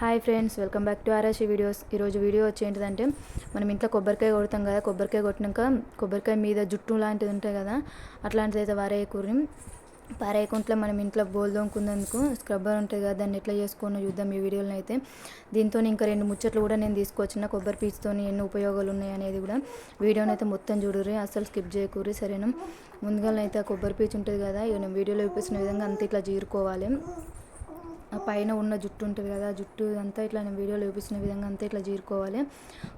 Hi friends welcome back to RS videos. ఈరోజు video వచ్చి ఏంటిదంటే మనం ఇంట్లో కొబ్బరికాయ కొడతాం కదా కొబ్బరికాయ కొట్టినాక కొబ్బరికాయ మీద జుట్టు లాంటిది ఉంటాయి కదా అట్లాంటిది అయితే వారేయకూరి పారేయకుంట్లో మనం ఇంట్లో బోల్ దొంకున్నందుకు స్క్రబ్బర్ ఉంటుంది కదా దాన్ని ఎట్లా చేసుకోనో చూద్దాం ఈ వీడియోలో అయితే. దీంతో ఇంకా రెండు ముచ్చట్లు కూడా నేను తీసుకొచ్చిన కొబ్బరి పీచుతో ఎన్ని ఉపయోగాలు ఉన్నాయి అనేది కూడా. వీడియోని అయితే మొత్తం చూడరు అసలు స్కిప్ చేయకూరి సరేనా? ముందుగా అయితే కొబ్బరి పీచు ఉంటుంది కదా ఇక నేను వీడియోలో చూపిస్తున్న విధంగా అంత ఇట్లా చీరుకోవాలి పైన ఉన్న జుట్టు ఉంటుంది కదా ఆ జుట్టు అంతా ఇట్లా నేను వీడియోలో చూపిస్తున్న విధంగా అంతా ఇట్లా చీరుకోవాలి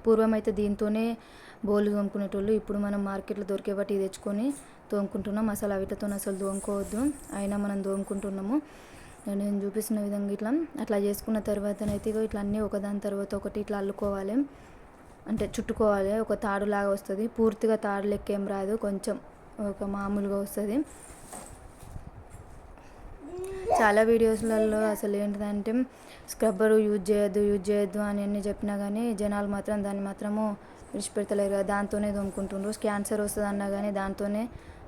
పూర్వం అయితే దీంతోనే బోలు తోముకునేటోళ్ళు ఇప్పుడు మనం మార్కెట్లో దొరికే బట్టి తెచ్చుకొని తోముకుంటున్నాం. అసలు వీటితో అసలు తోముకోవద్దు. అయినా మనం తోముకుంటున్నాము. నేను చూపిస్తున్న విధంగా ఇట్లా అట్లా చేసుకున్న తర్వాతనైతే ఇట్లా అన్నీ ఒకదాని తర్వాత ఒకటి ఇట్లా అల్లుకోవాలి. అంటే చుట్టుకోవాలి. ఒక తాడు లాగా వస్తుంది. పూర్తిగా తాడు లెక్క ఏం రాదు. కొంచెం ఒక మామూలుగా వస్తుంది. చాలా వీడియోస్లలో అసలు ఏంటిదంటే స్క్రబ్బరు యూజ్ చేయొద్దు యూజ్ చేయొద్దు అని అన్ని చెప్పినా కానీ జనాలు మాత్రం దాన్ని మాత్రము విడిచిపెడతలేరు కదా దాంతోనే తోముకుంటుండ్రు. క్యాన్సర్ వస్తుంది అన్నా కానీ దాంతోనే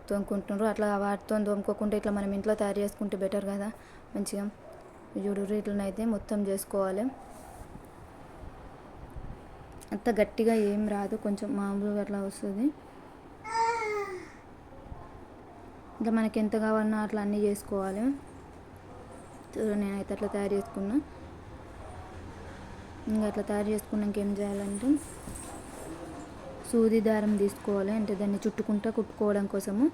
తోముకుంటుండ్రు. అట్లా వాటితో తోముకోకుండా ఇట్లా మనం ఇంట్లో తయారు చేసుకుంటే బెటర్ కదా మంచిగా. చూడు ఇట్లనైతే మొత్తం చేసుకోవాలి. అంత గట్టిగా ఏం రాదు కొంచెం మామూలుగా అట్లా వస్తుంది. ఇంకా మనకి ఎంత కావాలన్నా అట్లా అన్నీ చేసుకోవాలి. నేనైతే అట్లా తయారు చేసుకున్నా. ఇంకా అట్లా తయారు చేసుకున్నాక ఏం చేయాలంటే సూది దారం తీసుకోవాలి. అంటే దాన్ని చుట్టుకుంటా కుట్టుకోవడం కోసము.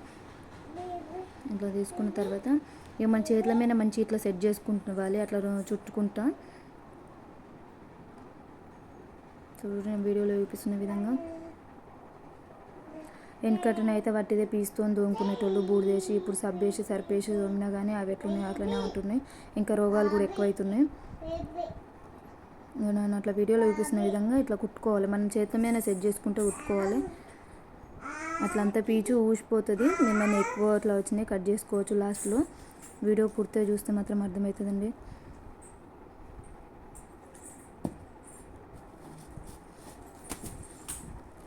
ఇట్లా తీసుకున్న తర్వాత ఇక మన చేతుల మీద మంచి ఇట్లా సెట్ చేసుకుంటువాలి అట్లా చుట్టుకుంటా. చూడండి వీడియోలో చూపిస్తున్న విధంగా. వెనకటనైతే వట్టిదే పీస్తోని దోముకునేటోళ్ళు బూడిదేసి ఇప్పుడు సబ్బేసి సరిపేసి దోమినా కానీ అవి ఎట్లున్నాయి అట్లనే ఉంటున్నాయి. ఇంకా రోగాలు కూడా ఎక్కువైతున్నాయి. నేను అట్లా వీడియోలో చూపిస్తున్న విధంగా ఇట్లా కుట్టుకోవాలి. మనం చేతి మీద సెట్ చేసుకుంటే కుట్టుకోవాలి. అట్లంతా పీచు ఊసిపోతుంది. ఏమైనా ఎక్కువ అట్లా వచ్చినాయి కట్ చేసుకోవచ్చు లాస్ట్లో. వీడియో పూర్తిగా చూస్తే మాత్రం అర్థమవుతుందండి.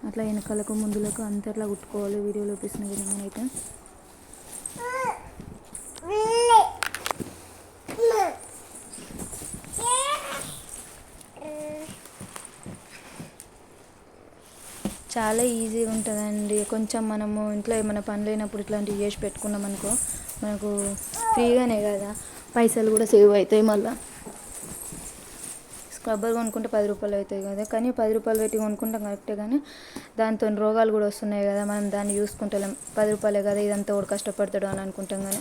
అట్లా వెనకాలకు ముందులకు అంతా అట్లా కుట్టుకోవాలి. వీడియోలో చూపిస్తున్న విధంగా అయితే. చాలా ఈజీగా ఉంటుందండి. కొంచెం మనము ఇంట్లో ఏమైనా పని లేనప్పుడు ఇట్లాంటివి చేసి పెట్టుకున్నాం అనుకో మనకు ఫ్రీగానే కదా. పైసలు కూడా సేవ్ అవుతాయి మళ్ళీ. స్క్రబ్బర్ కొనుక్కుంటే పది రూపాయలు అవుతాయి కదా. కానీ పది రూపాయలు పెట్టి కొనుక్కుంటాం కరెక్టే కానీ దాంతో రోగాలు కూడా వస్తున్నాయి కదా. మనం దాన్ని చూసుకుంటలేం పది రూపాయలే కదా ఇదంతా కూడా కష్టపడతాడు అని అనుకుంటాం కానీ.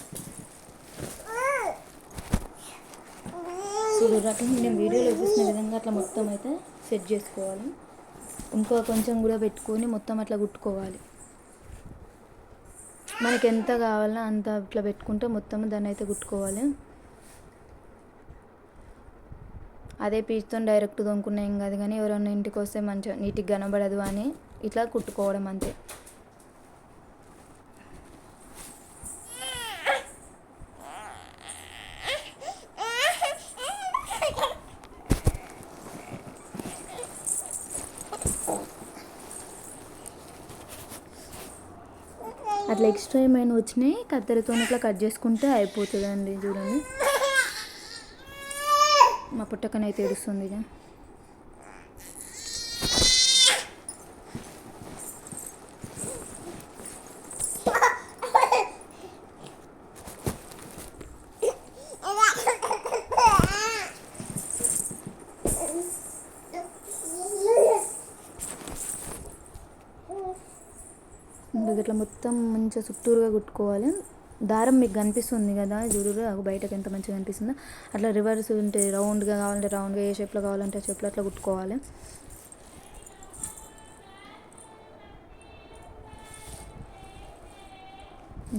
సో అట్లా నేను వీడియోలో చూసిన విధంగా అట్లా మొత్తం అయితే సెట్ చేసుకోవాలి. ఇంకో కొంచెం కూడా పెట్టుకొని మొత్తం అట్లా కుట్టుకోవాలి. మనకి ఎంత కావాలో అంత అట్లా పెట్టుకుంటే మొత్తం దాన్ని అయితే కుట్టుకోవాలి. అదే పీచుతో డైరెక్ట్ దొంకున్నా ఏం కాదు కానీ ఎవరైనా ఇంటికి వస్తే మంచిగా నీటికి కనబడదు అని ఇట్లా కుట్టుకోవడం అంతే. అట్లా ఎక్స్ట్రా ఏమైనా వచ్చినాయి? కత్తెరతో ఇట్లా కట్ చేసుకుంటే అయిపోతుందండి చూడండి. పుట్టకనైతే ఏడుస్తుంది ఇక. ఇట్లా మొత్తం మంచిగా చుట్టూరుగా కుట్టుకోవాలి. దారం మీకు కనిపిస్తుంది కదా చూడుగా బయటకు ఎంత మంచిగా కనిపిస్తుందో. అట్లా రివర్స్ ఉంటే రౌండ్గా కావాలంటే రౌండ్గా ఏ షేప్లో కావాలంటే ఆ షేప్లో అట్లా కుట్టుకోవాలి.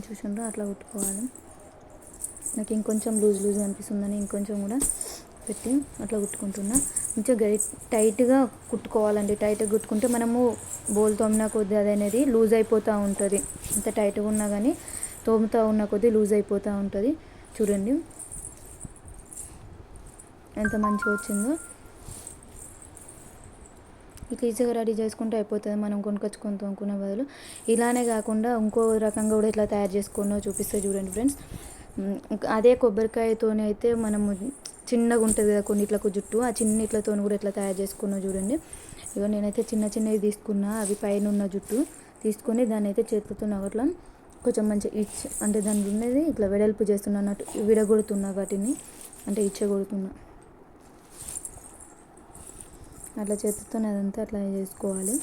చూసిండ్రా? అట్లా కుట్టుకోవాలి. నాకు ఇంకొంచెం లూజ్ లూజ్ అనిపిస్తుందని ఇంకొంచెం కూడా పెట్టి అట్లా కుట్టుకుంటున్నా. మంచిగా గై టైట్గా కుట్టుకోవాలండి. టైట్గా కుట్టుకుంటే మనము బోల్ తోమినా కొద్ది అది అనేది లూజ్ అయిపోతూ ఉంటుంది. అంత టైట్గా ఉన్నా కానీ తోముతూ ఉన్న కొద్దీ లూజ్ అయిపోతూ ఉంటుంది. చూడండి. ఎంత మంచిగా వచ్చిందో. ఇట్లా ఈజీగా రెడీ చేసుకుంటే అయిపోతుంది. మనం కొనుకొచ్చుకొని తోముకునే బదులు. ఇలానే కాకుండా ఇంకో రకంగా కూడా ఇట్లా తయారు చేసుకున్నో చూపిస్తే చూడండి ఫ్రెండ్స్. అదే కొబ్బరికాయతోనే అయితే మనము చిన్నగా ఉంటుంది కదా కొన్నిట్లకు జుట్టు. ఆ చిన్నిట్లతో కూడా ఎట్లా తయారు చేసుకున్నా చూడండి. ఇగో నేనైతే చిన్న చిన్నవి తీసుకున్నా. అవి పైన ఉన్న జుట్టు తీసుకొని దాన్ని అయితే చేతులతో అట్లా కొంచెం మంచి ఇచ్ అంటే దాని ఉన్నది ఇట్లా వెడల్పు చేస్తున్నా అన్నట్టు విడగొడుతున్నా వాటిని అంటే ఇచ్చగొడుతున్నా. అట్లా చేతితో అదంతా అట్లా చేసుకోవాలి.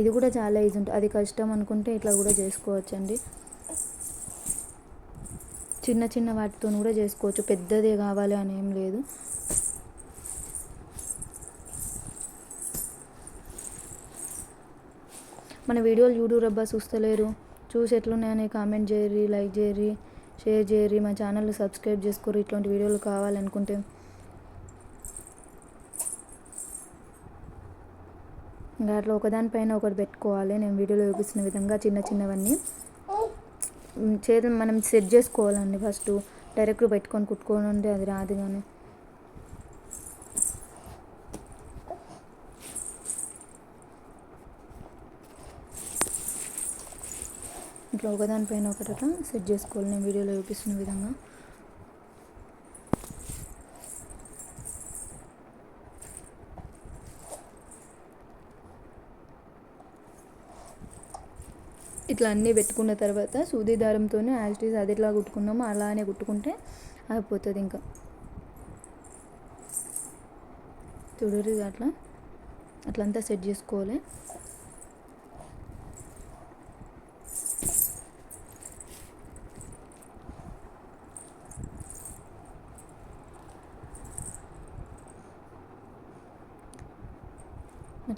ఇది కూడా చాలా ఈజీ ఉంటుంది అది కష్టం అనుకుంటే ఇట్లా కూడా చేసుకోవచ్చు అండి చిన్న చిన్న వాటితో కూడా చేసుకోవచ్చు. పెద్దదే కావాలి అని ఏం లేదు. మన వీడియోలు చూడురబ్బా చూస్తలేరు. చూసి ఎట్లున్నాయని కామెంట్ చేయరి లైక్ చేయరి షేర్ చేయరి మా ఛానల్ సబ్స్క్రైబ్ చేసుకోరు ఇట్లాంటి వీడియోలు కావాలనుకుంటే. ఇంకా అట్లా ఒకదానిపైన ఒకటి పెట్టుకోవాలి. నేను వీడియోలో చూపిస్తున్న విధంగా చిన్న చిన్నవన్నీ. ఉమ్, చేతులు మనం సెట్ చేసుకోవాలండి ఫస్ట్. డైరెక్ట్ పెట్టుకొని కుట్టుకోని అది రాదు కానీ. ఇట్లా ఒకదానిపైన ఒకటి అట్లా సెట్ చేసుకోవాలి నేను వీడియోలో చూపిస్తున్న విధంగా. ఇట్లా అన్నీ పెట్టుకున్న తర్వాత సూది దారంతోనే యాజ్టీస్ అది ఎట్లా కుట్టుకున్నామో అలానే కుట్టుకుంటే అయిపోతుంది ఇంకా. చూడరు అట్లా అట్లంతా సెట్ చేసుకోవాలి.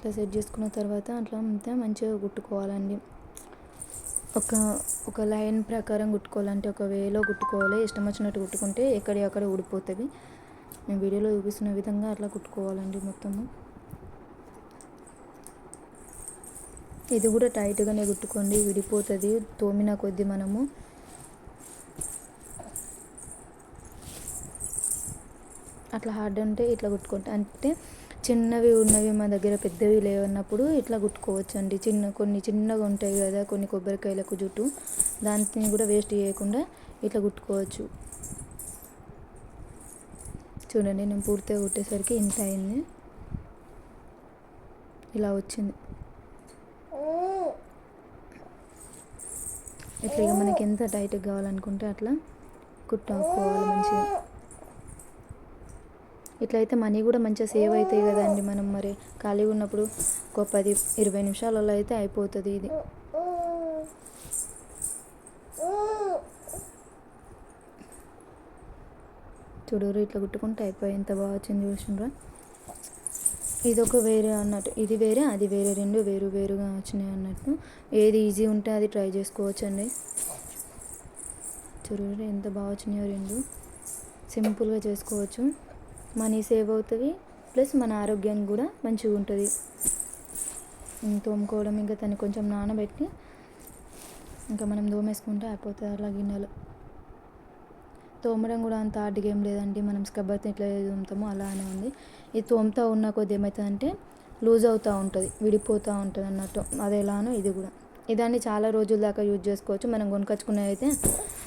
అట్లా సెట్ చేసుకున్న తర్వాత అట్లా అంతా మంచిగా కుట్టుకోవాలండి. ఒక ఒక లైన్ ప్రకారం కుట్టుకోవాలంటే ఒక వేలో కుట్టుకోవాలి. ఇష్టం వచ్చినట్టు కుట్టుకుంటే ఎక్కడి అక్కడ ఊడిపోతుంది. నేను వీడియోలో చూపిస్తున్న విధంగా అట్లా కుట్టుకోవాలండి మొత్తము. ఇది కూడా టైట్గానే కుట్టుకోండి. విడిపోతుంది. తోమిన కొద్దీ మనము అట్లా హార్డ్ అంటే ఇట్లా కుట్టుకుంటా. అంటే చిన్నవి ఉన్నవి మా దగ్గర పెద్దవి లేవన్నప్పుడు ఇట్లా కుట్టుకోవచ్చు అండి చిన్న కొన్ని చిన్నగా ఉంటాయి కదా కొన్ని కొబ్బరికాయలకు జుట్టు. దాన్ని కూడా వేస్ట్ చేయకుండా ఇట్లా కుట్టుకోవచ్చు చూడండి నేను పూర్తిగా కుట్టేసరికి ఇంత అయింది. ఇలా వచ్చింది. ఇట్లా ఇక మనకి ఎంత టైట్గా కావాలనుకుంటే అట్లా కుట్టుకోవాలి మంచిగా. ఇట్లా అయితే మనీ కూడా మంచిగా సేవ్ అవుతాయి కదండి మనం మరి. ఖాళీగా ఉన్నప్పుడు ఒక పది ఇరవై నిమిషాలలో అయితే అయిపోతుంది ఇది. చూడరు ఇట్లా కుట్టుకుంటే అయిపోయి ఎంత బాగా వచ్చింది చూసినరా ఇది ఒక వేరే అన్నట్టు ఇది వేరే అది వేరే రెండు వేరు వేరుగా వచ్చినాయి అన్నట్టు. ఏది ఈజీ ఉంటే అది ట్రై చేసుకోవచ్చు అండి చూడండి ఎంత బాగా వచ్చినాయో రెండు. సింపుల్గా చేసుకోవచ్చు. మనీ సేవ్ అవుతుంది ప్లస్ మన ఆరోగ్యానికి కూడా మంచిగా ఉంటుంది. తోముకోవడం ఇంకా దాన్ని కొంచెం నానబెట్టి ఇంకా మనం దోమేసుకుంటే అయిపోతుంది అలా గిన్నెలు. తోమడం కూడా అంత హార్డ్గా ఏం లేదండి మనం స్క్రబ్బర్ ఎట్లా తోముతామో అలానే ఉంది. ఇది తోముతా ఉన్న కొద్ది ఏమవుతుందంటే లూజ్ అవుతూ ఉంటుంది విడిపోతూ ఉంటుంది అన్నట్టు. అది ఎలానో ఇది కూడా. ఇదాన్ని చాలా రోజుల దాకా యూజ్ చేసుకోవచ్చు. మనం కొనుకొచ్చుకునేది అయితే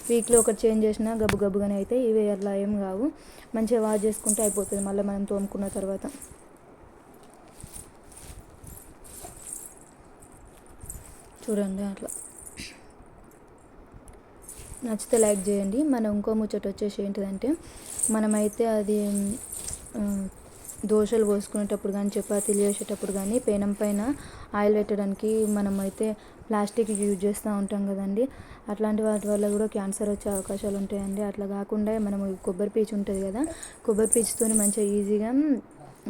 వీక్లో ఒకటి చేంజ్ చేసినా గబ్బు గబ్బుగానే అయితే ఇవి అట్లా ఏం కావు. మంచిగా వాష్ చేసుకుంటే అయిపోతుంది మళ్ళీ మనం తోముకున్న తర్వాత. చూడండి అట్లా. నచ్చితే లైక్ చేయండి. మనం ఇంకో ముచ్చట వచ్చేసి ఏంటిదంటే మనమైతే అది దోశలు పోసుకునేటప్పుడు కానీ చపాతీలు చేసేటప్పుడు కానీ పేనం పైన ఆయిల్ పెట్టడానికి మనం అయితే ప్లాస్టిక్ యూజ్ చేస్తూ ఉంటాం కదండి. అట్లాంటి వాటి వల్ల కూడా క్యాన్సర్ వచ్చే అవకాశాలు ఉంటాయండి. అట్లా కాకుండా మనం కొబ్బరి పీచు ఉంటుంది కదా కొబ్బరి పీచుతో మంచిగా ఈజీగా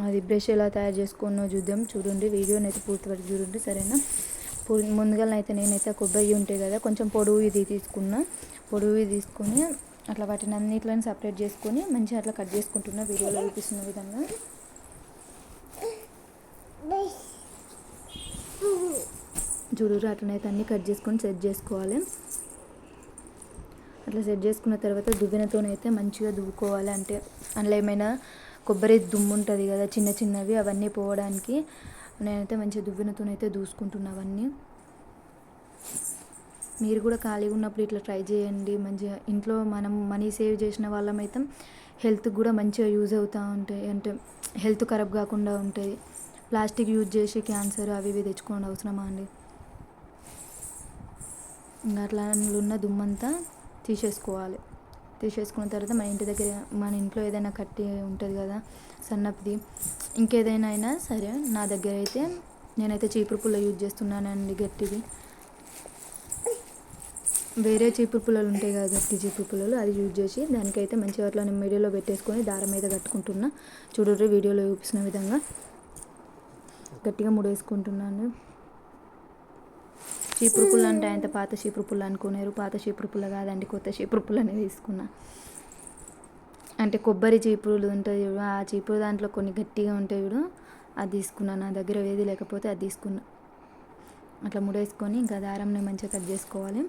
అది బ్రష్ ఎలా తయారు చేసుకున్నో చూద్దాం. చూడండి వీడియోని అయితే పూర్తి వరకు చూడండి సరేనా? పు- ముందుగా అయితే నేనైతే కొబ్బరి ఉంటాయి కదా కొంచెం పొడవు ఇది తీసుకున్నా. పొడువు తీసుకొని అట్లా వాటిని అన్నిట్లని సపరేట్ చేసుకొని మంచిగా అట్లా కట్ చేసుకుంటున్నా వీడియోలో చూపిస్తున్న విధంగా. చూడు అట్లనైతే అన్నీ కట్ చేసుకొని సెట్ చేసుకోవాలి. అట్లా సెట్ చేసుకున్న తర్వాత దువ్వెనతోనైతే మంచిగా దువ్వుకోవాలి. అంటే అందులో ఏమైనా కొబ్బరి దుమ్ము ఉంటుంది కదా చిన్న చిన్నవి అవన్నీ పోవడానికి నేనైతే మంచిగా దువ్వెనతోనైతే దూసుకుంటున్నా అవన్నీ. మీరు కూడా ఖాళీగా ఉన్నప్పుడు ఇట్లా ట్రై చేయండి. మంచిగా ఇంట్లో మనం మనీ సేవ్ చేసిన వాళ్ళమైతే హెల్త్కి కూడా మంచిగా యూజ్ అవుతూ ఉంటాయి అంటే హెల్త్ ఖరాబ్ కాకుండా ఉంటుంది. ప్లాస్టిక్ యూజ్ చేసి క్యాన్సర్ అవి ఇవి తెచ్చుకోండి అవసరమా అండి? ఇంకా అట్లా ఉన్న దుమ్మంతా తీసేసుకోవాలి. తీసేసుకున్న తర్వాత మన ఇంటి దగ్గర మన ఇంట్లో ఏదైనా కట్టి ఉంటుంది కదా సన్నపిది ఇంకేదైనా అయినా సరే నా దగ్గర అయితే నేనైతే చీపురు పుల్ల యూజ్ చేస్తున్నానండి గట్టిది. వేరే చీపురు పుల్లలు ఉంటాయి కదా గట్టి చీపురు పుల్లలు అది యూజ్ చేసి దానికైతే మంచిగా అట్లా నేను మీడియాలో పెట్టేసుకొని దారం మీద కట్టుకుంటున్నా. చూడరు వీడియోలో చూపిస్తున్న విధంగా గట్టిగా ముడేసుకుంటున్నాను. చీపురు పుల్ల అంటే ఆయన పాత చీపురు పుల్ల అనుకున్నారు పాత చీపురు పుల్ల కాదండి కొత్త చీపురు పుల్లనే తీసుకున్నా. అంటే కొబ్బరి చీపురులు ఉంటుంది చూడు ఆ చీపురు దాంట్లో కొన్ని గట్టిగా ఉంటాయి చూడు అది తీసుకున్నా. నా దగ్గర ఏది లేకపోతే అది తీసుకున్నా. అట్లా ముడేసుకొని ఇంకా దారంని మంచిగా కట్ చేసుకోవాలి.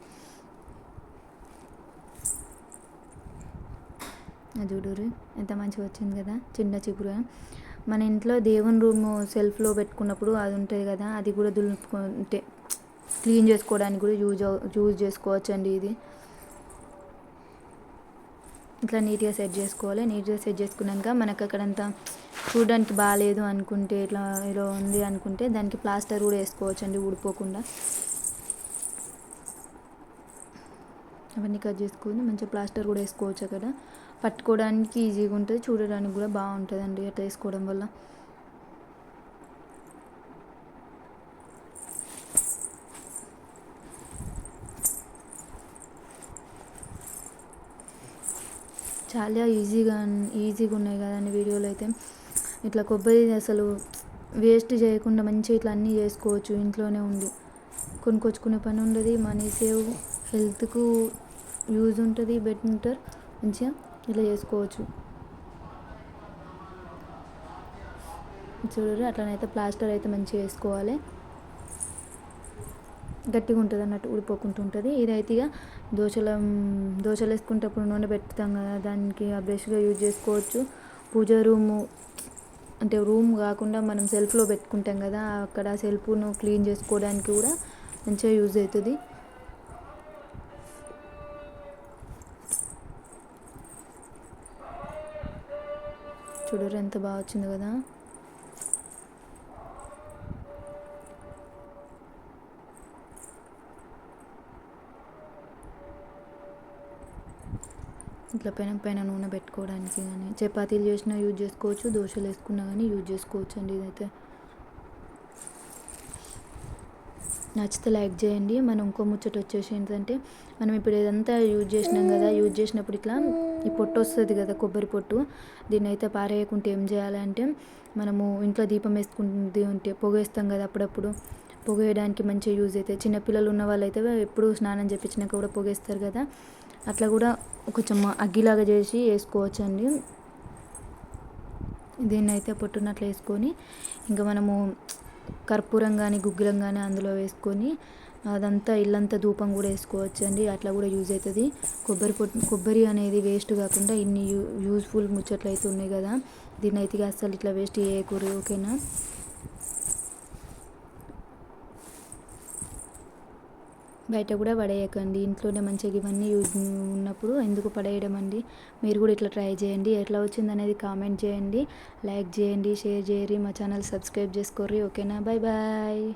చూడురు ఎంత మంచిగా వచ్చింది కదా చిన్న చీపురు మన ఇంట్లో దేవుని రూమ్ సెల్ఫ్లో పెట్టుకున్నప్పుడు అది ఉంటుంది కదా అది కూడా దులుపుకుంటే క్లీన్ చేసుకోవడానికి కూడా యూజ్ యూజ్ చేసుకోవచ్చు అండి ఇది. ఇట్లా నీట్గా సెట్ చేసుకోవాలి. నీట్గా సెట్ చేసుకున్నాక మనకు అక్కడంతా చూడడానికి బాగాలేదు అనుకుంటే ఇట్లా ఇలా ఉంది అనుకుంటే దానికి ప్లాస్టర్ కూడా వేసుకోవచ్చు అండి ఊడిపోకుండా. అవన్నీ కట్ చేసుకొని మంచిగా ప్లాస్టర్ కూడా వేసుకోవచ్చు అక్కడ. పట్టుకోవడానికి ఈజీగా ఉంటుంది చూడడానికి కూడా బాగుంటుంది అండి అట్లా వేసుకోవడం వల్ల. చాలా ఈజీగా ఈజీగా ఉన్నాయి కదండి వీడియోలు అయితే. ఇట్లా కొబ్బరి అసలు వేస్ట్ చేయకుండా మంచిగా ఇట్లా అన్నీ చేసుకోవచ్చు ఇంట్లోనే ఉండి. కొనుక్కొచ్చుకునే పని ఉండదు మనీ సేవ్ హెల్త్కు యూజ్ ఉంటుంది బెటర్ మంచిగా ఇట్లా చేసుకోవచ్చు. చూడరు అట్లనైతే ప్లాస్టర్ అయితే మంచిగా వేసుకోవాలి. గట్టిగా ఉంటుంది అన్నట్టు ఊడిపోకుండా ఉంటుంది. ఇదైతే ఇక దోశల దోశలు వేసుకునేటప్పుడు నూనె పెడతాం కదా దానికి ఆ బ్రష్గా యూజ్ చేసుకోవచ్చు. పూజ రూము అంటే రూమ్ కాకుండా మనం సెల్ఫ్లో పెట్టుకుంటాం కదా అక్కడ సెల్ఫ్ను క్లీన్ చేసుకోవడానికి కూడా మంచిగా యూజ్ అవుతుంది చూడరు ఎంత బాగా వచ్చింది కదా. ఇట్లా పైన పైన నూనె పెట్టుకోవడానికి కానీ చపాతీలు చేసినా యూజ్ చేసుకోవచ్చు దోశలు వేసుకున్నా కానీ యూజ్ చేసుకోవచ్చు అండి ఇదైతే. నచ్చితే లైక్ చేయండి. మనం ఇంకో ముచ్చట వచ్చేసి ఏంటంటే మనం ఇప్పుడు ఇదంతా యూజ్ చేసినాం కదా యూజ్ చేసినప్పుడు ఇట్లా ఈ పొట్టు వస్తుంది కదా కొబ్బరి పొట్టు. దీన్ని అయితే పారేయకుంటే ఏం చేయాలంటే మనము ఇంట్లో దీపం వేసుకుంటుంది ఉంటే పొగేస్తాం కదా అప్పుడప్పుడు. పొగేయడానికి మంచిగా యూజ్ అవుతాయి. చిన్నపిల్లలు ఉన్న వాళ్ళైతే ఎప్పుడు స్నానం చేపించినాక కూడా పొగేస్తారు కదా. అట్లా కూడా కొంచెం అగ్గిలాగా చేసి వేసుకోవచ్చు అండి దీన్ని అయితే పొట్టునట్లు వేసుకొని ఇంకా మనము కర్పూరం కానీ గుగ్గిలం కానీ అందులో వేసుకొని అదంతా ఇల్లంతా ధూపం కూడా వేసుకోవచ్చు అండి అట్లా కూడా యూజ్ అవుతుంది కొబ్బరి పొట్టు కొబ్బరి అనేది వేస్ట్ కాకుండా ఇన్ని యూ యూజ్ఫుల్ ముచ్చట్లు అయితే ఉన్నాయి కదా. దీన్ని అయితే అస్సలు ఇట్లా వేస్ట్ చేయకూడదు ఓకేనా? బయట కూడా పడేయకండి. ఇంట్లోనే మంచిగా ఇవన్నీ యూజ్ ఉన్నప్పుడు ఎందుకు పడేయడం అండి మీరు కూడా ఇట్లా ట్రై చేయండి. ఎట్లా వచ్చింది అనేది కామెంట్ చేయండి. లైక్ చేయండి షేర్ చేయరి మా ఛానల్ సబ్స్క్రైబ్ చేసుకోర్రి. ఓకేనా? Bye bye